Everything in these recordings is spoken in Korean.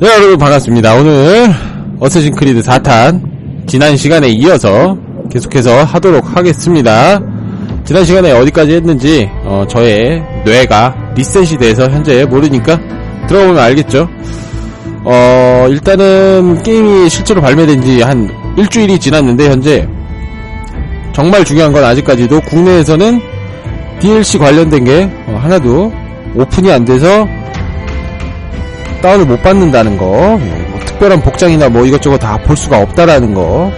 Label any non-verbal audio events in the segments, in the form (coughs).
네, 여러분 반갑습니다. 오늘 어쌔신 크리드 4탄 지난 시간에 이어서 계속해서 하도록 하겠습니다. 지난 시간에 어디까지 했는지 어, 저의 뇌가 리셋이 돼서 현재 모르니까 들어보면 알겠죠. 어, 일단은 게임이 실제로 발매된 지 한 일주일이 지났는데 현재 정말 중요한 건 아직까지도 국내에서는 DLC 관련된 게 어, 하나도 오픈이 안 돼서 다운을 못 받는다는 거, 뭐 특별한 복장이나 뭐 이것저것 다 볼 수가 없다라는 거.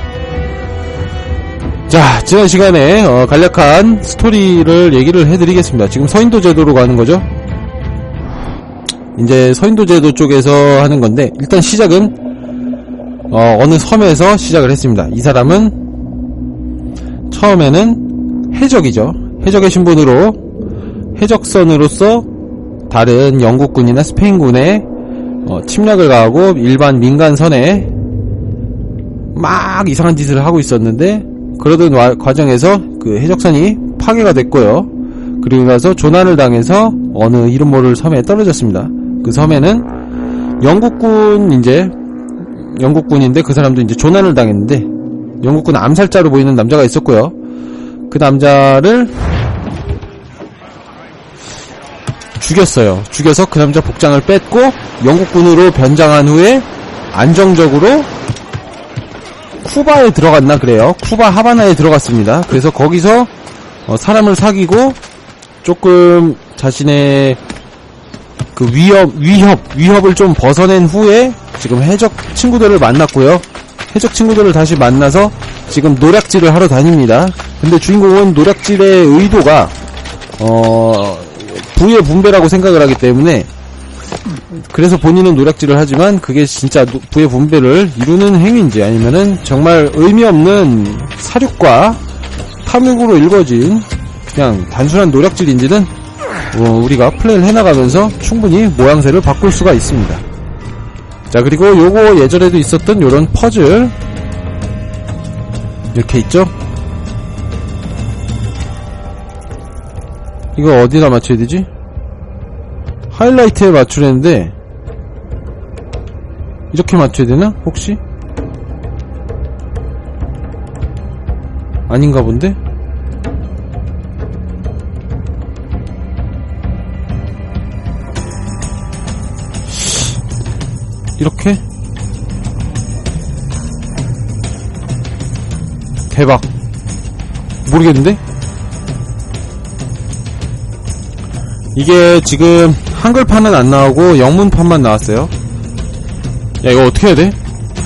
자, 지난 시간에 어, 간략한 스토리를 얘기를 해드리겠습니다. 지금 서인도 제도로 가는 거죠. 이제 서인도 제도 쪽에서 하는 건데 일단 시작은 어, 어느 섬에서 시작을 했습니다. 이 사람은 처음에는 해적이죠. 해적의 신분으로 해적선으로서 다른 영국군이나 스페인군의 어, 침략을 가하고 일반 민간선에 막 이상한 짓을 하고 있었는데 그러던 와- 과정에서 그 해적선이 파괴가 됐고요. 그리고 나서 조난을 당해서 어느 이름 모를 섬에 떨어졌습니다. 그 섬에는 영국군 이제 영국군인데 그 사람도 이제 조난을 당했는데 영국군 암살자로 보이는 남자가 있었고요. 그 남자를 죽였어요. 죽여서 그 남자 복장을 뺐고 영국군으로 변장한 후에 안정적으로 쿠바에 들어갔나 그래요. 쿠바 하바나에 들어갔습니다. 그래서 거기서 어, 사람을 사귀고 조금 자신의 그 위협 위협 위협을 좀 벗어낸 후에 지금 해적 친구들을 만났고요. 해적 친구들을 다시 만나서 지금 노략질을 하러 다닙니다. 근데 주인공은 노략질의 의도가 어 부의 분배라고 생각을 하기 때문에 그래서 본인은 노략질을 하지만 그게 진짜 노- 부의 분배를 이루는 행위인지 아니면은 정말 의미 없는 사륙과 탐욕으로 일궈진 그냥 단순한 노략질인지는 어, 우리가 플레이를 해나가면서 충분히 모양새를 바꿀 수가 있습니다. 자 그리고 요거 예전에도 있었던 요런 퍼즐 이렇게 있죠? 이거 어디다 맞춰야 되지? 하이라이트에 맞추려는데 이렇게 맞춰야 되나? 혹시? 아닌가 본데? 이렇게? 대박 모르겠는데? 이게 지금 한글판은 안 나오고 영문판만 나왔어요. 야 이거 어떻게 해야 돼?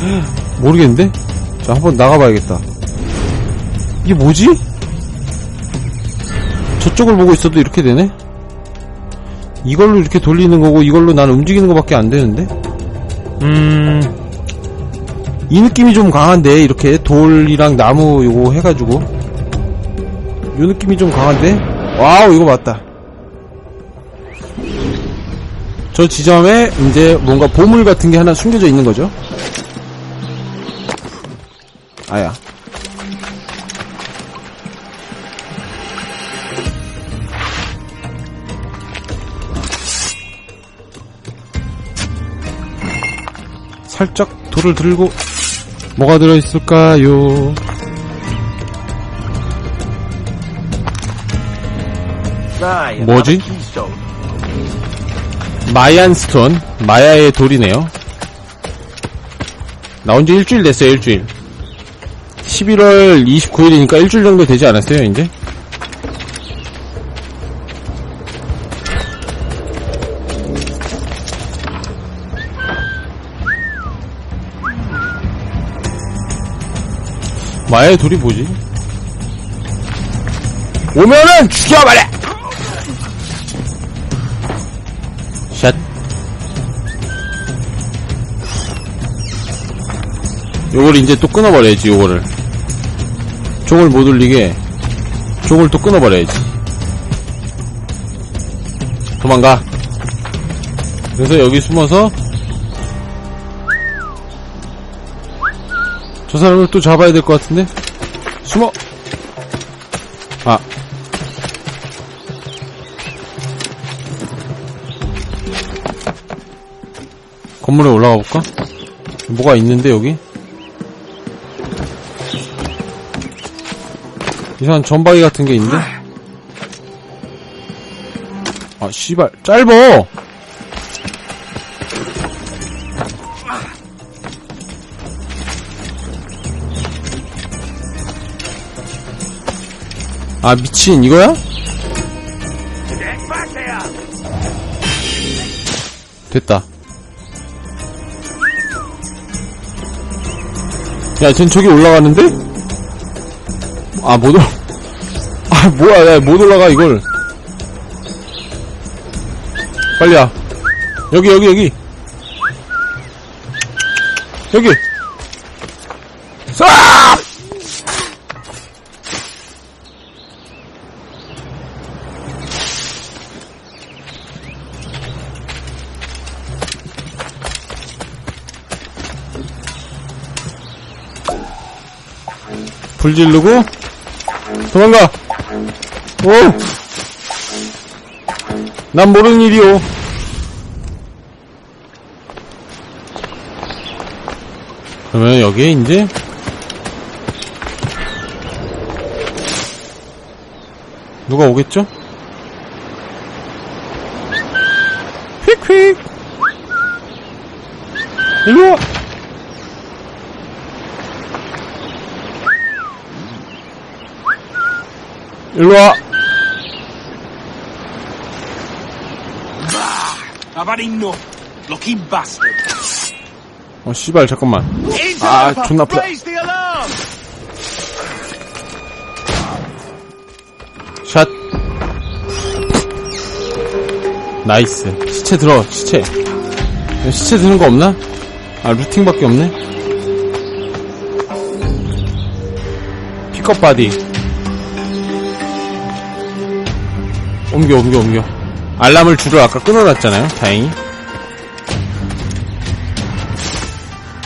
(gasps) 모르겠는데? 자 한번 나가봐야겠다. 이게 뭐지? 저쪽을 보고 있어도 이렇게 되네? 이걸로 이렇게 돌리는 거고 이걸로 난 움직이는 거밖에 안 되는데? 음... 이 느낌이 좀 강한데 이렇게 돌이랑 나무 요거 해가지고 요 느낌이 좀 강한데? 와우 이거 맞다 저 지점에 이제 뭔가 보물 같은 게 하나 숨겨져 있는 거죠. 아야. 살짝 돌을 들고 뭐가 들어있을까요? 뭐지? 마얀 스톤, 마야의 돌이네요. 나온 지 일주일 됐어요, 일주일. 11월 29일이니까 일주일 정도 되지 않았어요, 이제? 마야의 돌이 뭐지? 오면은 죽여버려! 요걸 이제 또 끊어버려야지, 요거를. 종을 못 울리게, 종을 또 끊어버려야지. 도망가. 그래서 여기 숨어서, 저 사람을 또 잡아야 될 것 같은데? 숨어! 아. 건물에 올라가 볼까? 뭐가 있는데, 여기? 이상한 전바위 같은 게 있는데? 아, 씨발, 짧어! 아, 미친, 이거야? 됐다. 야, 전 저기 올라가는데? 아, 못 올, 아, 뭐야, 야, 못 올라가, 이걸. 빨리 와. 여기, 여기, 여기. 여기. 쏴! 불 지르고 도망가 오! 난 모르는 일이오 그러면 여기에 이제 누가 오겠죠? 휙휙 일로와 일로와 enough. Lucky bastard. 어 씨발 잠깐만 아, 존나 아프다. 샷 나이스 시체 들어 시체 야, 시체 드는 거 없나? 아 루팅밖에 없네 픽업 바디 옮겨 옮겨 옮겨 알람을 줄을 아까 끊어놨잖아요 다행히 야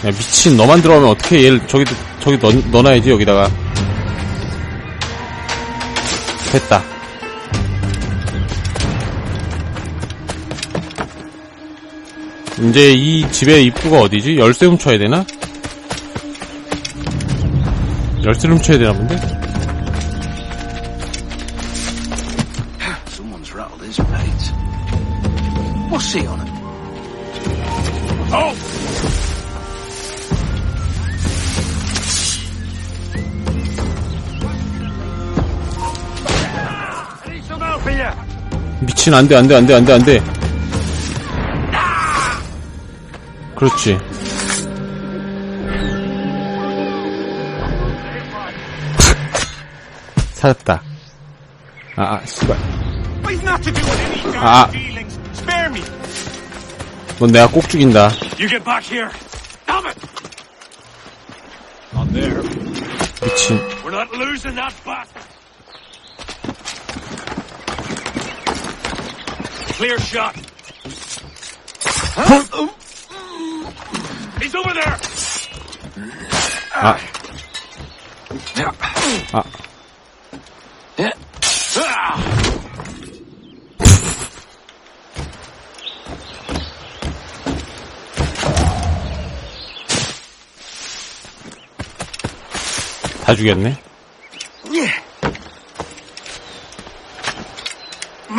미친 너만 들어가면 어떻게 얘를 저기 저기 넣, 넣어놔야지 여기다가 됐다 이제 이 집의 입구가 어디지? 열쇠 훔쳐야 되나? 열쇠 훔쳐야 되나 본데? He on it? Oh! 미친 안돼 안돼 안돼 안돼 안돼 그렇지 살았다 아, 아 씨발 We've 넌 내가 꼭 죽인다 You get back here! Stop it! Not there. 미친 We're not losing that bastard! Clear shot! He's over there! 아 아. 다 죽였네 Yeah.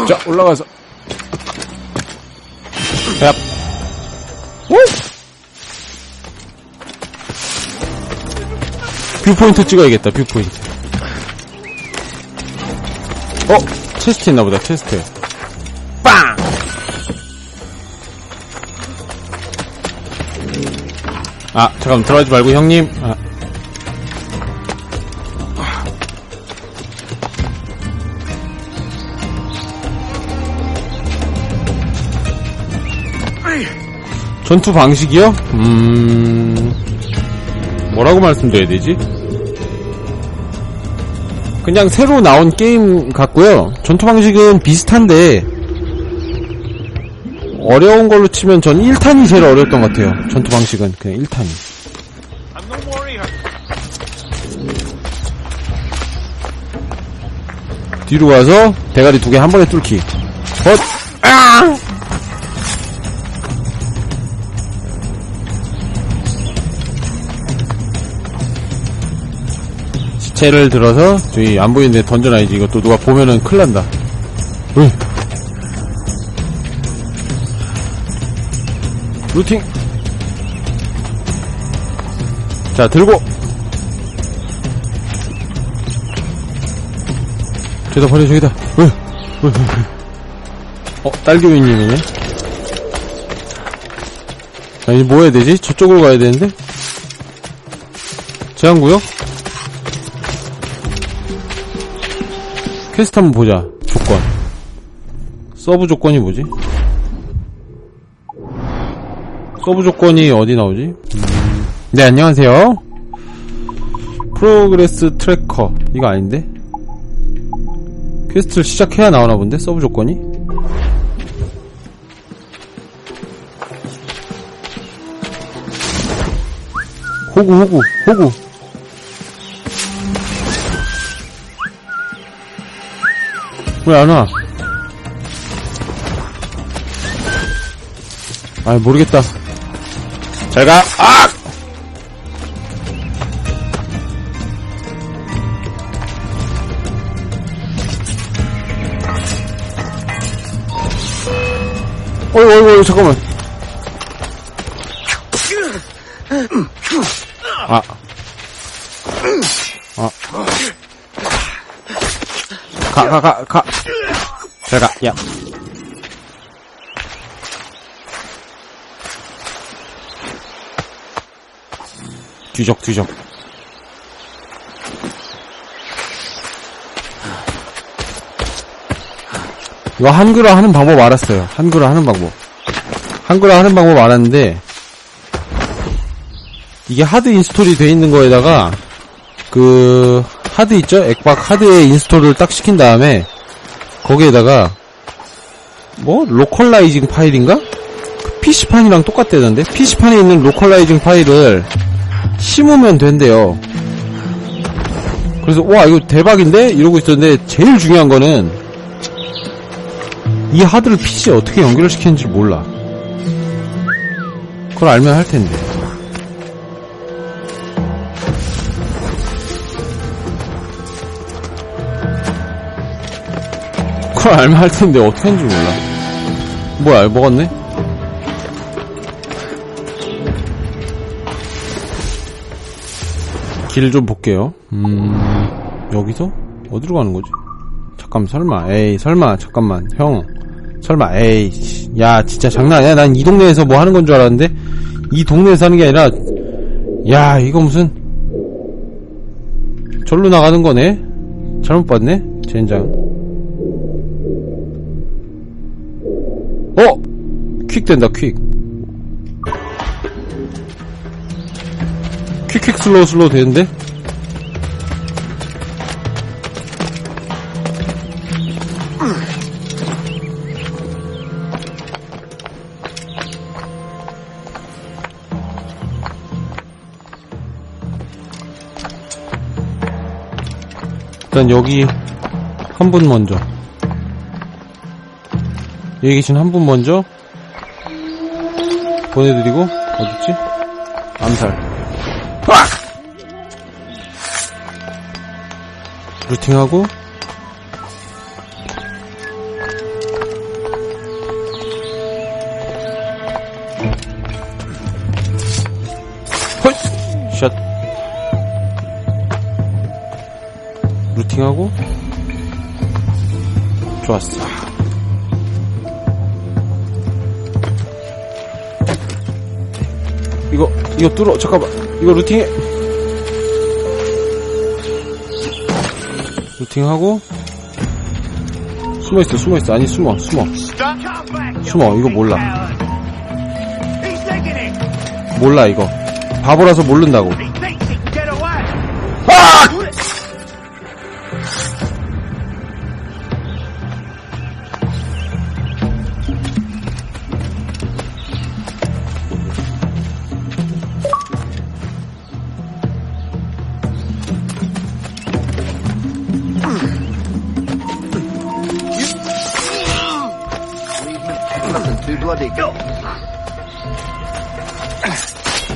자 올라가서 야 오! 뷰포인트 찍어야겠다 뷰포인트 어? 체스트 있나보다 체스트 빵! 아 잠깐 들어가지 말고 형님 아. 전투 방식이요? 음... 뭐라고 말씀드려야 되지? 그냥 새로 나온 게임 같고요. 전투 방식은 비슷한데 어려운 걸로 치면 전 1탄이 제일 어려웠던 것 같아요. 전투 방식은 그냥 1탄이. I'm no warrior. 뒤로 가서 대가리 두 개 한 번에 뚫기. 헛! 야채를 들어서 저기 안 보이는데 던져놔야지 또 누가 보면은 큰일 난다 으이. 루팅 자 들고 저기다 버려 저기다 으이. 으이. 어 딸기우유님이네 자 이제 뭐 해야 되지? 저쪽으로 가야 되는데 제한구역? 퀘스트 한번 보자. 조건. 서브 조건이 뭐지? 서브 조건이 어디 나오지? 음, 네, 안녕하세요. 프로그레스 트래커. 이거 아닌데? 퀘스트를 시작해야 나오나 본데? 서브 조건이? 호구, 호구, 호구. 왜 안 와? 아 모르겠다. 잘 가. 아! 어이, 어이, 어이, 잠깐만. 아. 아. 가, 가, 가, 가. 잘 가, 야. 뒤적, 뒤적. 이거 한글화 하는 방법 알았어요. 한글화 하는 방법. 한글화 하는 방법 알았는데, 이게 하드 인스톨이 돼 있는 거에다가, 그, 하드 있죠? 액박 하드에 인스톨을 딱 시킨 다음에, 거기에다가, 뭐, 로컬라이징 파일인가? 그 PC판이랑 똑같대던데? PC판에 있는 로컬라이징 파일을 심으면 된대요. 그래서, 와, 이거 대박인데? 이러고 있었는데, 제일 중요한 거는, 이 하드를 PC에 어떻게 연결을 시키는지 몰라. 그걸 알면 할 텐데. 알면 할 텐데 어떻게 하는지 몰라. 뭐야, 먹었네? 길 좀 볼게요. 음, 여기서? 어디로 가는 거지? 잠깐, 설마, 에이, 설마, 잠깐만, 형. 설마, 에이, 씨. 야, 진짜 장난 아니야? 난 이 동네에서 뭐 하는 건 줄 알았는데? 이 동네에서 하는 게 아니라, 야, 이거 무슨, 절로 나가는 거네? 잘못 봤네? 젠장. 퀵 된다, 퀵. 퀵퀵 슬로우 슬로우 되는데? 일단 여기 한 분 먼저 여기 계신 한 분 먼저 보내드리고 어딨지? 암살 으악! 루팅하고 헐! 샷 루팅하고 좋았어 이거 이거 뚫어. 잠깐만. 이거 루팅해. 루팅하고. 숨어있어 숨어있어. 아니 숨어 숨어. 숨어. 이거 몰라. 몰라 이거. 바보라서 모른다고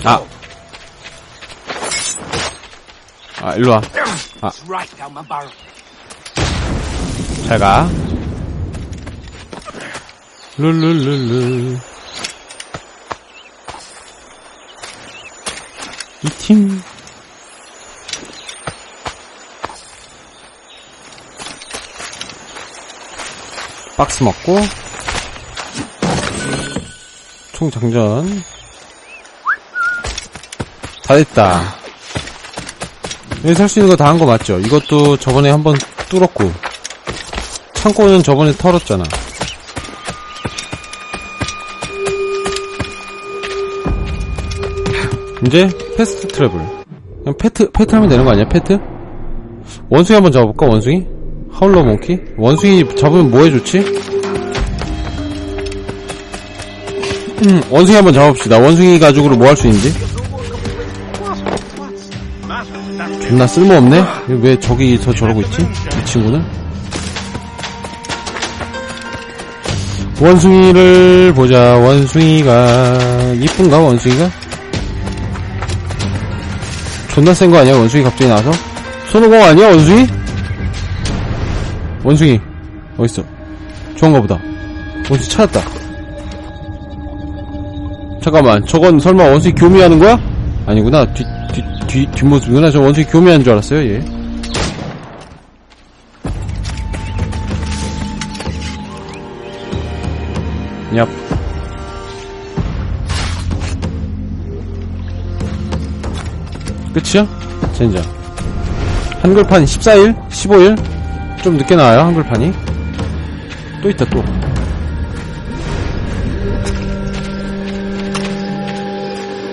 아. 아, 일로 와. Barrel. 잘 가. 룰룰룰루. 이 팀. 박스 먹고. 총 장전. 다 됐다. 여기 살 수 있는 거 다 한 거 맞죠? 이것도 저번에 한번 뚫었고. 창고는 저번에 털었잖아. 이제 패스트 트래블. 그냥 패트 패트 하면 되는 거 아니야? 패트? 원숭이 한번 잡아볼까? 원숭이? 하울러 몽키? 원숭이 잡으면 뭐 해줬지? 원숭이 한번 잡아봅시다. 원숭이 가죽으로 뭐 할 수 있는지? 존나 쓸모없네? 왜 저기서 저러고 있지? 이 친구는? 원숭이를 보자. 원숭이가 이쁜가 원숭이가? 존나 센 거 아니야 원숭이 갑자기 나와서? 손오공 아니야 원숭이? 원숭이 어딨어? 좋은가 보다. 원숭이 찾았다. 잠깐만 저건 설마 원숭이 교미하는 거야? 아니구나 뒤, 뒤, 뒤, 뒷모습이구나 저 원숭이 교미하는 줄 알았어요 얘 얍. 끝이야? 젠장. 한글판 14일? 15일? 좀 늦게 나와요, 한글판이. 또 있다, 또.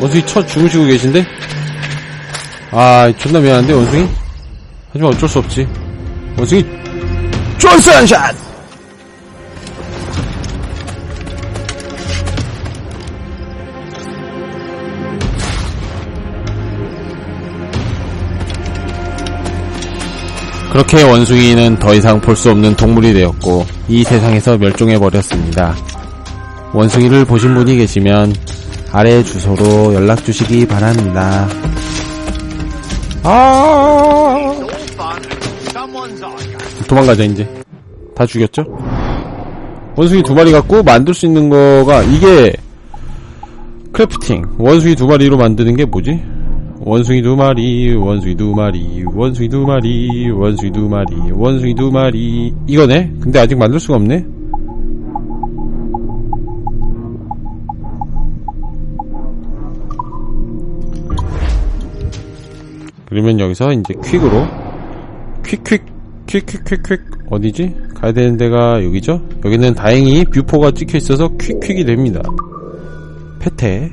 원숭이 쳐 주무시고 계신데? 아, 존나 미안한데, 원숭이? 하지만 어쩔 수 없지. 원숭이, 존슨샷! 그렇게 원숭이는 더 이상 볼 수 없는 동물이 되었고 이 세상에서 멸종해 버렸습니다. 원숭이를 보신 분이 계시면 아래 주소로 연락 주시기 바랍니다. 아 도망가자 이제 다 죽였죠? 원숭이 두 마리 갖고 만들 수 있는 거가 이게 크래프팅 원숭이 두 마리로 만드는 게 뭐지? 원숭이 두 마리, 원숭이 두 마리, 원숭이 두 마리, 원숭이 두 마리, 원숭이 두 마리. 이거네? 근데 아직 만들 수가 없네? 그러면 여기서 이제 퀵으로 퀵퀵 퀵퀵퀵퀵 어디지? 가야 되는 데가 여기죠? 여기는 다행히 뷰포가 찍혀 있어서 퀵퀵이 됩니다. 패테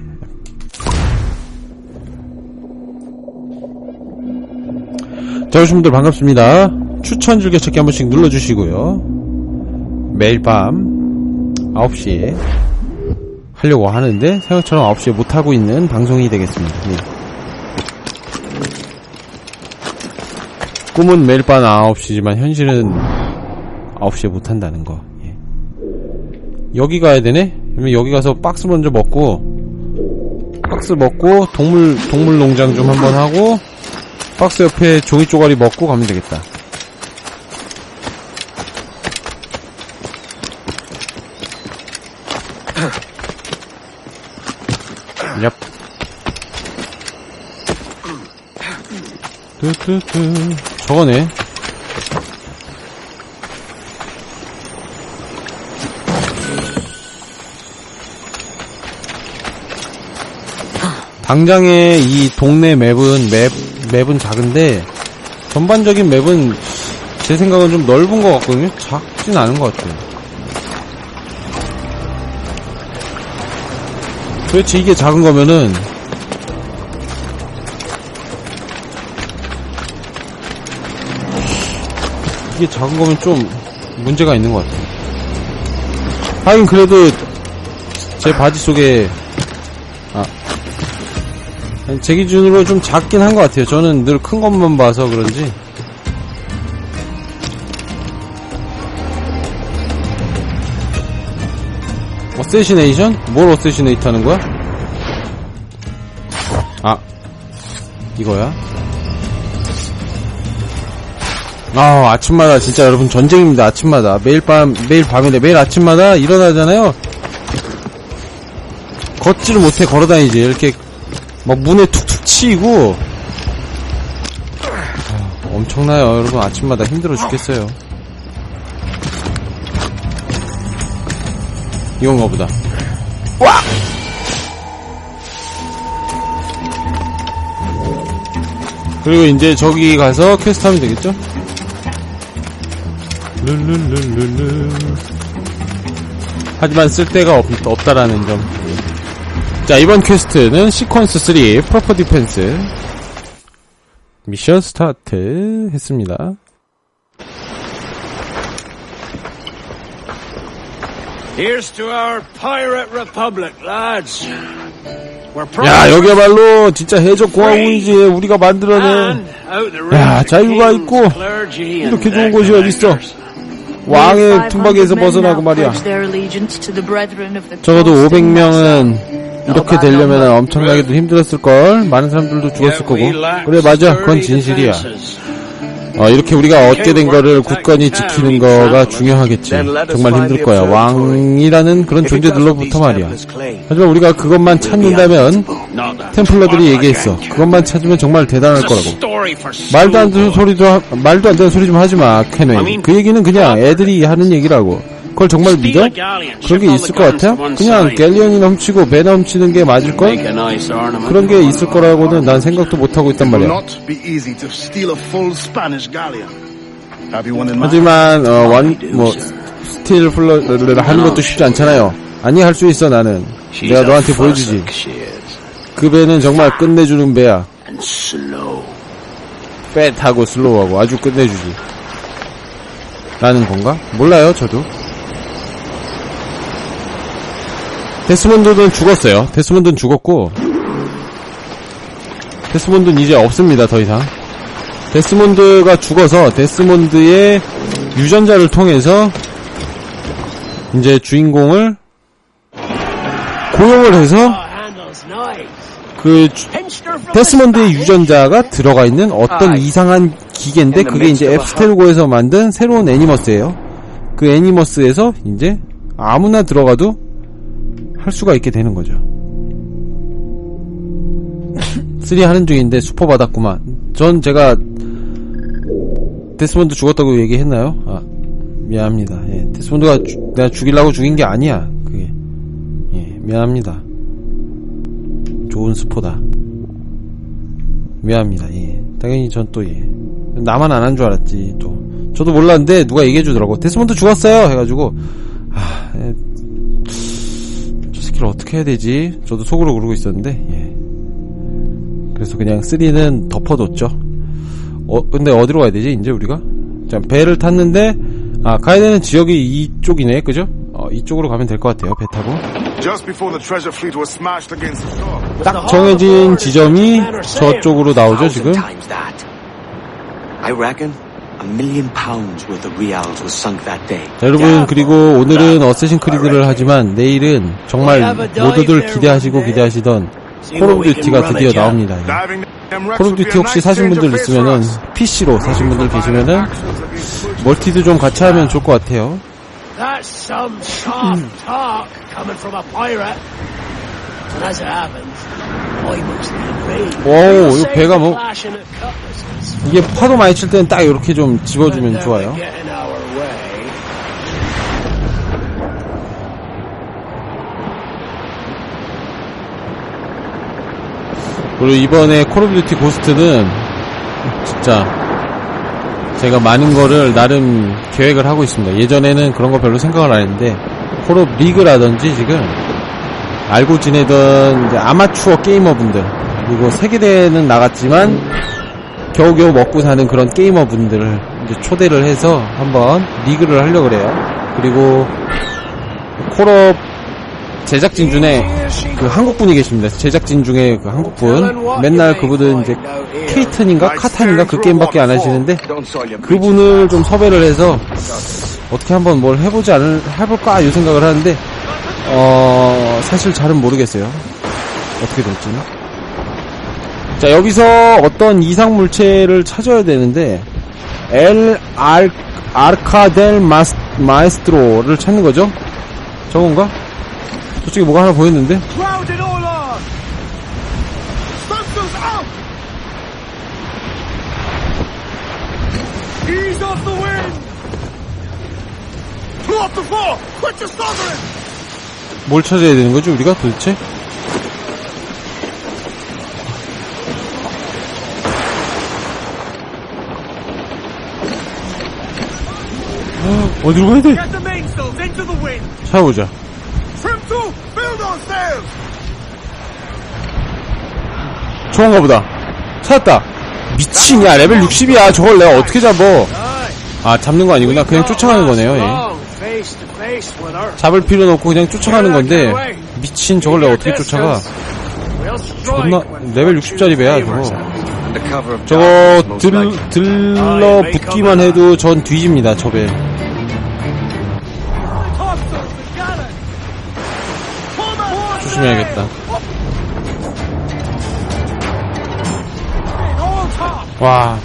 자, 여러분들 반갑습니다. 추천 줄겨찾기 한 번씩 눌러주시고요. 매일 밤 9시에 하려고 하는데 생각처럼 9시에 못하고 있는 방송이 되겠습니다. 예. 꿈은 매일 밤 9시지만 현실은 9시에 못한다는 거. 예. 여기 가야 되네? 그러면 여기 가서 박스 먼저 먹고 박스 먹고 동물 동물 농장 좀 한번 하고 박스 옆에 종이 쪼가리 먹고 가면 되겠다. (coughs) 얍. 뚜뚜뚜. 저거네. 당장의 이 동네 맵은 맵 맵은 작은데 전반적인 맵은 제 생각은 좀 넓은 것 같거든요. 작진 않은 것 같아요. 도대체 이게 작은 거면은 이게 작은 거면 좀 문제가 있는 것 같아요. 하긴 그래도 제 바지 속에 제 기준으로 좀 작긴 한 것 같아요. 저는 늘 큰 것만 봐서 그런지. 어세시네이션? 뭘 어세시네이트 하는 거야? 아, 이거야? 아, 아침마다 진짜 여러분 전쟁입니다. 아침마다 매일 밤 매일 밤이래 매일 아침마다 일어나잖아요. 걷지를 못해 걸어다니지 이렇게 막 문에 툭툭 치이고 아, 엄청나요, 여러분 아침마다 힘들어 죽겠어요. 이건가 보다. 와! 그리고 이제 저기 가서 퀘스트 하면 되겠죠? 룰룰룰룰루. 하지만 쓸데가 없, 없다라는 점. 자, 이번 퀘스트는 시퀀스 3 프로퍼 디펜스 미션 스타트 했습니다. 야, 여기야말로 진짜 해적 공화국이지. 우리가 만들어낸 야, 자유가 있고 이렇게 좋은 곳이 어딨어. 왕의 tum박에서 벗어나고 말이야. 적어도 500명은 이렇게 되려면 엄청나게도 힘들었을걸. 많은 사람들도 죽었을 거고. 그래, 맞아. 그건 진실이야. 어, 이렇게 우리가 얻게 된 거를 굳건히 지키는 거가 중요하겠지. 정말 힘들 거야. 왕이라는 그런 존재들로부터 말이야. 하지만 우리가 그것만 찾는다면 템플러들이 얘기했어. 그것만 찾으면 정말 대단할 거라고. 말도 안 되는 소리도 하- 말도 안 되는 소리 좀 하지 마, 캐네. 그 얘기는 그냥 애들이 하는 얘기라고. 그걸 정말 믿어? 그런 게 있을 것 같아? 그냥 갤리언이 넘치고 배 넘치는 게 맞을 걸? 그런 게 있을 거라고는 난 생각도 못 하고 있단 말이야. 하지만 어, 원, 뭐 스틸 플러를 하는 것도 쉽지 않잖아요. 아니 할 수 있어 나는. 내가 너한테 보여주지. 그 배는 정말 끝내주는 배야. 빼타고 슬로우하고 아주 끝내주지. 라는 건가? 몰라요, 저도. 데스몬드는 죽었어요. 데스몬드는 죽었고, 데스몬드는 이제 없습니다, 더 이상. 데스몬드가 죽어서 데스몬드의 유전자를 통해서 이제 주인공을 고용을 해서 그 주- 데스몬드의 유전자가 들어가 있는 어떤 이상한 기계인데 그게 이제 앱스텔고에서 만든 새로운 애니머스예요. 그 애니머스에서 이제 아무나 들어가도 할 수가 있게 되는 거죠. 3 하는 중인데 슈퍼 받았구만. 전 제가 데스몬드 죽었다고 얘기했나요? 아, 미안합니다. 예, 데스몬드가 주- 내가 죽이려고 죽인 게 아니야. 그게. 예, 미안합니다. 좋은 스포다. 미안합니다. 예. 당연히 전 또 예. 나만 안 한 줄 알았지 또. 저도 몰랐는데 누가 얘기해 주더라고. 데스몬드 죽었어요. 해가지고 아, 새끼를 어떻게 해야 되지? 저도 속으로 그러고 있었는데 예. 그래서 그냥 3는 덮어뒀죠. 어, 근데 어디로 가야 되지? 이제 우리가? 자, 배를 탔는데 아 가야 되는 지역이 이쪽이네, 그죠? 어, 이쪽으로 가면 될 것 같아요. 배 타고. Just before the treasure fleet was smashed against the dock. 딱 정해진 지점이 저쪽으로 나오죠, 지금. Times that. I reckon a million pounds worth of reals was sunk that day. 자, 여러분 그리고 오늘은 어쌔신 크리드를 하지만 내일은 정말 모두들 기대하시고 기대하시던 콜 오브 듀티가 드디어 나옵니다. 예. 콜 오브 듀티 혹시 사신 분들 있으면은. PC로 사신 분들 계시면은 멀티도 좀 같이 하면 좋을 것 같아요. That's 오, We'll 이거 배가 뭐. 이게 파도 많이 칠 때는 딱 이렇게 좀 집어주면 좋아요. 그리고 이번에 콜 오브 듀티 고스트는 진짜 제가 많은 거를 나름 계획을 하고 있습니다. 예전에는 그런 거 별로 생각을 안 했는데 콜 오브 리그라든지 지금 알고 지내던 아마추어 게이머분들 그리고 세계대회는 나갔지만 겨우겨우 먹고 사는 그런 게이머분들을 초대를 해서 한번 리그를 하려고 그래요. 그리고 콜업 제작진 중에 그 한국 분이 계십니다. 제작진 중에 그 한국 분. 맨날 그분은 이제 케이튼인가 카탄인가 그 게임밖에 안 하시는데 그분을 좀 섭외를 해서 어떻게 한번 뭘 해보지 않을 해볼까 이 생각을 하는데 어 사실 잘은 모르겠어요. 어떻게 될지는. 자 여기서 어떤 이상 물체를 찾아야 되는데 엘 알, 아르카델 마스, 마에스트로를 찾는 거죠? 저건가? 저쪽에 뭐가 하나 보였는데? 뭘 찾아야 되는 거지, 우리가 도대체? 어디로 가야 돼? 찾아보자. 저건가 보다. 찾았다. 미친, 야, 레벨 60이야. 저걸 내가 어떻게 잡어. 아, 잡는 거 아니구나. 그냥 쫓아가는 거네요, 예. 잡을 필요는 없고 그냥 쫓아가는 건데, 미친, 저걸 내가 어떻게 쫓아가. 존나, 레벨 60짜리 배야, 저거. 저거 들. 들러 붙기만 해도 전 뒤집니다, 저 배. Topsails and gallant! Forward! 조심해야겠다. 와,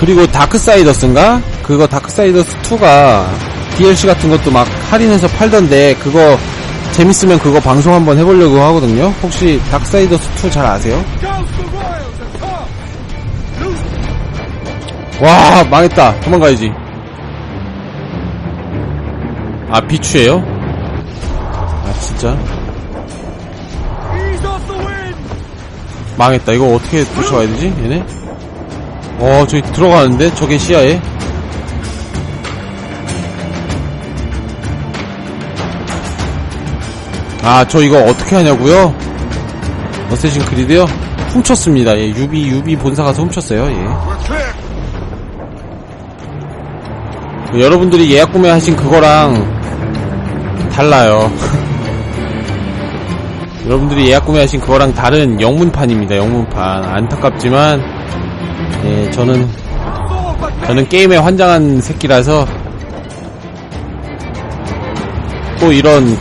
그리고 다크사이더스인가? 그거 다크사이더스 2가 DLC 같은 것도 막 할인해서 팔던데, 그거 재밌으면 그거 방송 한번 해보려고 하거든요? 혹시 다크사이더스 2 잘 아세요? 와, 망했다. 도망가야지. 아, 비추예요? 아, 진짜. 망했다. 이거 어떻게 쫓아가야 되지? 얘네? 어, 저기 들어가는데? 저게 시야에? 아, 저 이거 어떻게 하냐고요? 어쌔신 크리드요? 훔쳤습니다. 예, 유비, 유비 본사 가서 훔쳤어요. 예. 여러분들이 예약 구매하신 그거랑 달라요. (laughs) 여러분들이 예약 구매하신 그거랑 다른 영문판입니다. 영문판. 안타깝지만 예, 저는 저는 게임에 환장한 새끼라서 또 이런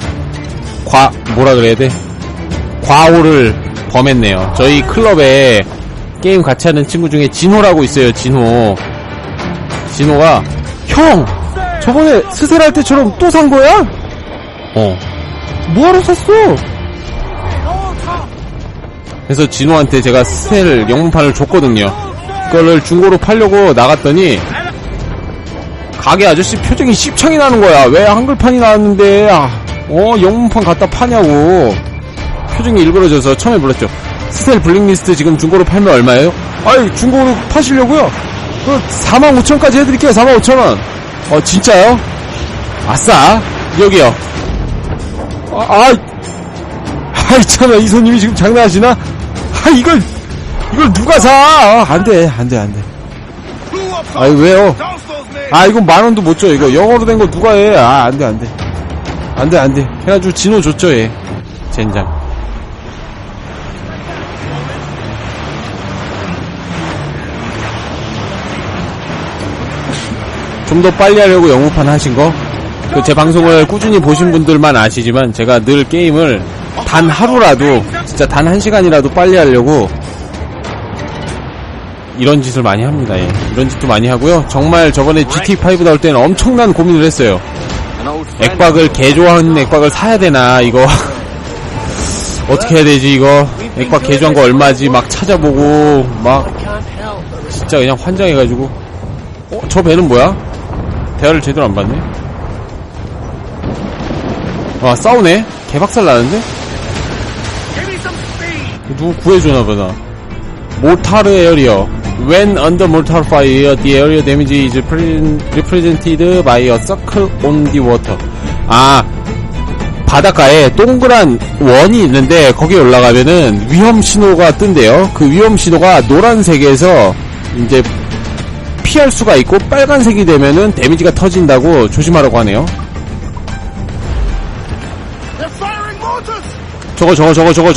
과 뭐라 그래야 돼? 과오를 범했네요. 저희 클럽에 게임 같이 하는 친구 중에 진호라고 있어요. 진호. 진호가 형! 저번에 스셀 할 때처럼 또 산 거야? 어. 뭐하러 샀어? 그래서 진호한테 제가 스셀 영문판을 줬거든요. 그거를 중고로 팔려고 나갔더니 가게 아저씨 표정이 씹창이 나는 거야. 왜 한글판이 나왔는데 아, 어 영문판 갖다 파냐고 표정이 일그러져서 처음에 불렀죠. 스셀 블랙리스트 지금 중고로 팔면 얼마예요? 아이 중고로 파시려고요? 그 45,000까지 해드릴게요. 45,000원. 어 진짜요? 아싸 여기요. 아, 아 아이 참아 이 손님이 지금 장난하시나? 아 이걸 이걸 누가 사? 아, 안돼 안돼 안돼. 아이 왜요? 아 이건 만 원도 못 줘 이거 영어로 된 거 누가 해? 아 안돼 안돼 안돼 안돼 해가지고 진호 줬죠 얘 젠장. 좀 더 빨리 하려고 영무판 하신 거? 그 제 방송을 꾸준히 보신 분들만 아시지만 제가 늘 게임을 단 하루라도 진짜 단 한 시간이라도 빨리 하려고 이런 짓을 많이 합니다. 예. 이런 짓도 많이 하고요. 정말 저번에 GT5 나올 때는 엄청난 고민을 했어요. 액박을 개 좋아하는 액박을 사야 되나 이거 (laughs) 어떻게 해야 되지 이거 액박 개 좋아한 거 얼마지 막 찾아보고 막 진짜 그냥 환장해가지고 어? 저 배는 뭐야? 대화를 제대로 안 받네 와 싸우네? 개박살 나는데? 누구 구해주나 보다 모타르 에어리어 When under mortar fire, the area damage is pre- represented by a circle on the water. 아, 바닷가에 동그란 원이 있는데 거기에 올라가면은 위험 신호가 뜬대요. 그 위험 신호가 노란색에서 이제 피할 수가 있고 빨간색이 되면은 데미지가 터진다고 조심하라고 하네요. 저거 저거 저거 저거